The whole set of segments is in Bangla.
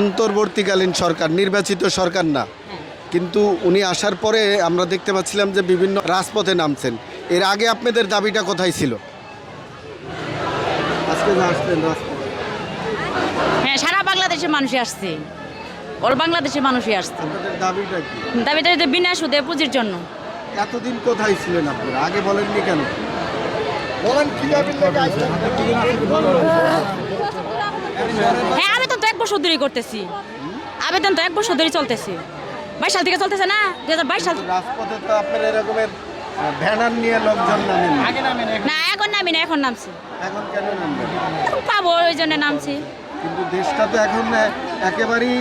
অন্তর্বর্তীকালীন সরকার নির্বাচিত সরকার না। কিন্তু উনি আসার পরে আমরা দেখতে পাচ্ছিলাম যে বিভিন্ন রাজপথে নামছেন। এর আগে আপনাদের দাবিটা কোথায় ছিল? আজকে আসলেন রাজপথে। হ্যাঁ সারা বাংলাদেশের মানুষই আসছে। অল বাংলাদেশের মানুষই আসছে। আপনাদের দাবিটা কি? দাবিটা বিনা সুদে পুঁজির জন্য। এতদিন কোথায় ছিলেন আপনারা? আগে বলেননি কেন? বলেন কি হ্যাঁ এক বছর ধরেই করতেছি। আবেদন তো এক বছর ধরেই চলতেছে। বাইশ সাল থেকে চলতেছে না? দু হাজার বাইশ সাল রাজপথে তো আপনার এরকমের ব্যানার নিয়ে লোকজন নামেন। না এখন নামি না এখন নামছি। এখন কেন নামবেন? এখন পাবো ওই জন্য নামছি। কিন্তু দেশটা তো এখন একেবারেই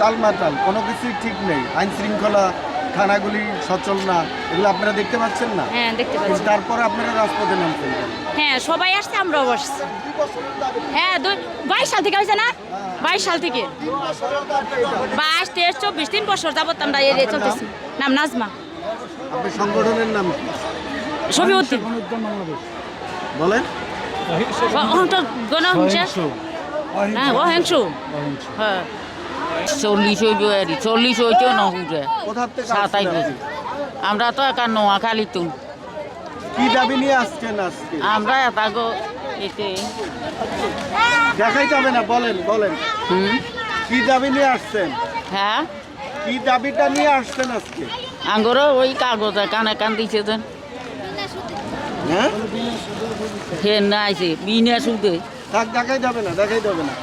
তালমাতাল কোনো কিছুই ঠিক নেই। আইন শৃঙ্খলা থানাগুলি সচল না এগুলো আপনারা দেখতে পাচ্ছেন না? হ্যাঁ দেখতে পাচ্ছি। তারপরে আপনারা রাজপথে নামছেন হ্যাঁ সবাই আসছে আমরাও আসছি হ্যাঁ দুই বাইশ সাল থেকে হয়েছে না? বাইশ সাল থেকে। বাইশ তেইশ চব্বিশ তিন বছর যাবত আমরা এরিয়া চলতেছি। নাম নাজমা। আপনার সংগঠনের নাম বলেন। হ্যাঁ অহিংস। হ্যাঁ। চল্লিশ হইব এরি চল্লিশ হইতো নহুরে সাতাই? আমরা তো একা নোয়াখালী তুন কি দাবি নিয়ে আসছেন আজকে? আমরা এটা গো এতে দেখাই যাবে না বলেন বলেন। হুম? কি দাবি নিয়ে আসছেন? হ্যাঁ? কি দাবিটা নিয়ে আসছেন আজকে? আঙ্গরও ওই কাগজে কানে কান দিছে দেন হ্যাঁ? ফের না আইছে বিনা সুদে। থাক দেখাই যাবে না দেখাই যাবে না।